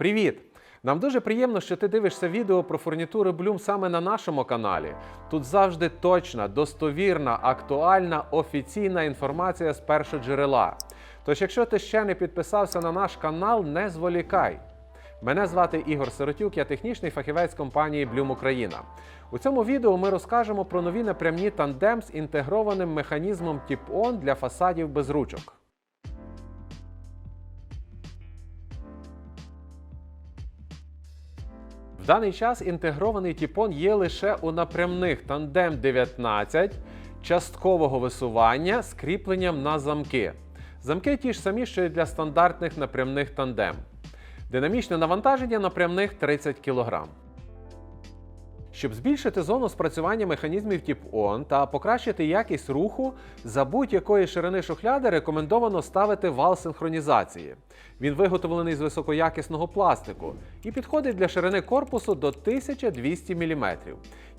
Привіт! Нам дуже приємно, що ти дивишся відео про фурнітури Bloom саме на нашому каналі. Тут завжди точна, достовірна, актуальна, офіційна інформація з першого джерела. Тож, якщо ти ще не підписався на наш канал, не зволікай. Мене звати Ігор Сиротюк, я технічний фахівець компанії Bloom Україна. У цьому відео ми розкажемо про нові напрямні тандем з інтегрованим механізмом Tip-On для фасадів без ручок. В даний час інтегрований тіпон є лише у напрямних тандем 19 часткового висування з кріпленням на замки. Замки ті ж самі, що й для стандартних напрямних тандем. Динамічне навантаження напрямних 30 кг. Щоб збільшити зону спрацювання механізмів Tip-On та покращити якість руху, за будь-якої ширини шухляди рекомендовано ставити вал синхронізації. Він виготовлений з високоякісного пластику і підходить для ширини корпусу до 1200 мм.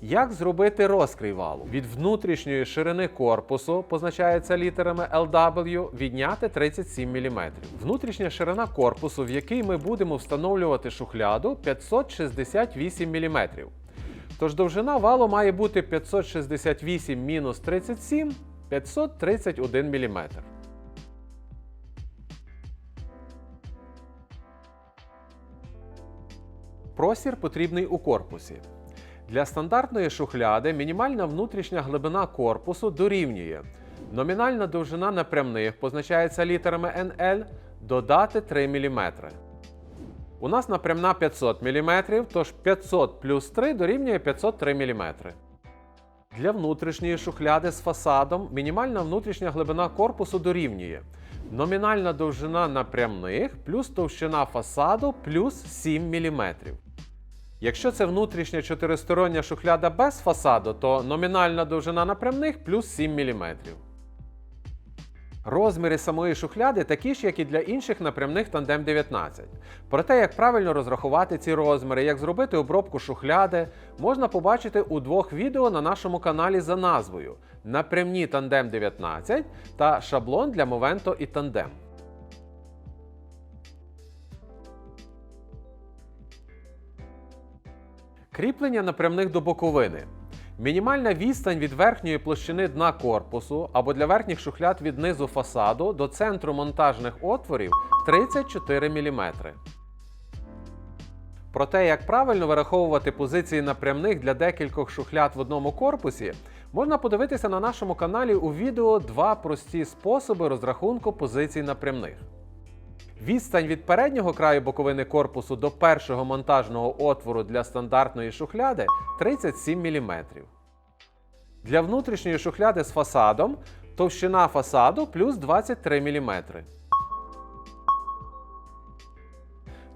Як зробити розкрій валу? Від внутрішньої ширини корпусу, позначається літерами LW, відняти 37 мм. Внутрішня ширина корпусу, в який ми будемо встановлювати шухляду, 568 мм. Тож довжина валу має бути 568 мінус 37 531 мм. Простір потрібний у корпусі. Для стандартної шухляди мінімальна внутрішня глибина корпусу дорівнює. Номінальна довжина напрямних позначається літерами NL додати 3 мм. У нас напрямна 500 мм, тож 500 плюс 3 дорівнює 503 мм. Для внутрішньої шухляди з фасадом мінімальна внутрішня глибина корпусу дорівнює. Номінальна довжина напрямних плюс товщина фасаду плюс 7 мм. Якщо це внутрішня чотиристороння шухляда без фасаду, то номінальна довжина напрямних плюс 7 мм. Розміри самої шухляди такі ж, як і для інших напрямних тандем 19. Про те, як правильно розрахувати ці розміри, як зробити обробку шухляди, можна побачити у двох відео на нашому каналі за назвою Напрямні тандем 19 та шаблон для Movento і тандем. Кріплення напрямних до боковини. Мінімальна відстань від верхньої площини дна корпусу або для верхніх шухляд від низу фасаду до центру монтажних отворів 34 мм. Про те, як правильно вираховувати позиції напрямних для декількох шухляд в одному корпусі, можна подивитися на нашому каналі у відео два прості способи розрахунку позицій напрямних. Відстань від переднього краю боковини корпусу до першого монтажного отвору для стандартної шухляди 37 мм. Для внутрішньої шухляди з фасадом товщина фасаду плюс 23 мм.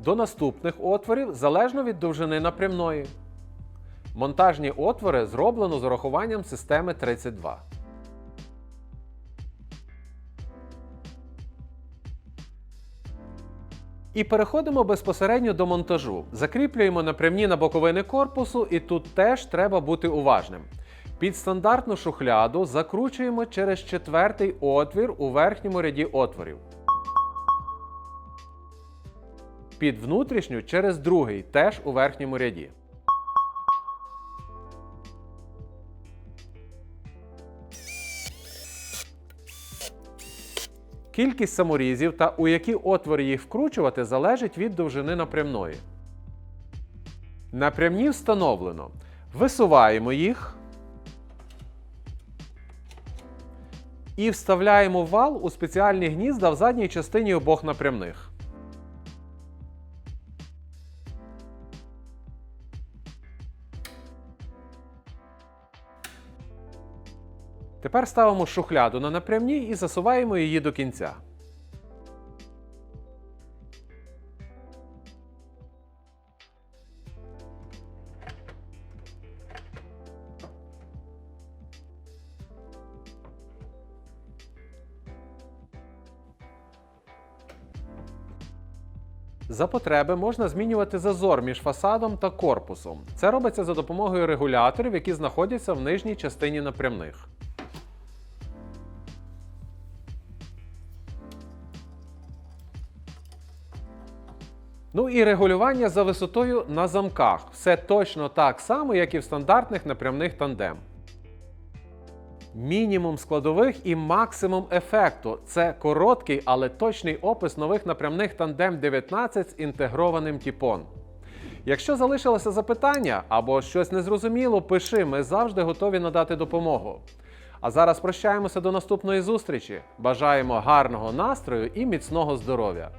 До наступних отворів залежно від довжини напрямної. Монтажні отвори зроблено з урахуванням системи 32. І переходимо безпосередньо до монтажу. Закріплюємо напрямні на боковини корпусу, і тут теж треба бути уважним. Під стандартну шухляду закручуємо через четвертий отвір у верхньому ряді отворів. Під внутрішню через другий теж у верхньому ряді. Кількість саморізів та у які отвори їх вкручувати залежить від довжини напрямної. Напрямні встановлено. Висуваємо їх і вставляємо вал у спеціальні гнізда в задній частині обох напрямних. Тепер ставимо шухляду на напрямні і засуваємо її до кінця. За потреби можна змінювати зазор між фасадом та корпусом. Це робиться за допомогою регуляторів, які знаходяться в нижній частині напрямних. Ну і регулювання за висотою на замках. Все точно так само, як і в стандартних напрямних тандем. Мінімум складових і максимум ефекту це короткий, але точний опис нових напрямних тандем 19 з інтегрованим тіпон. Якщо залишилося запитання або щось незрозуміло, пиши, ми завжди готові надати допомогу. А зараз прощаємося до наступної зустрічі. Бажаємо гарного настрою і міцного здоров'я!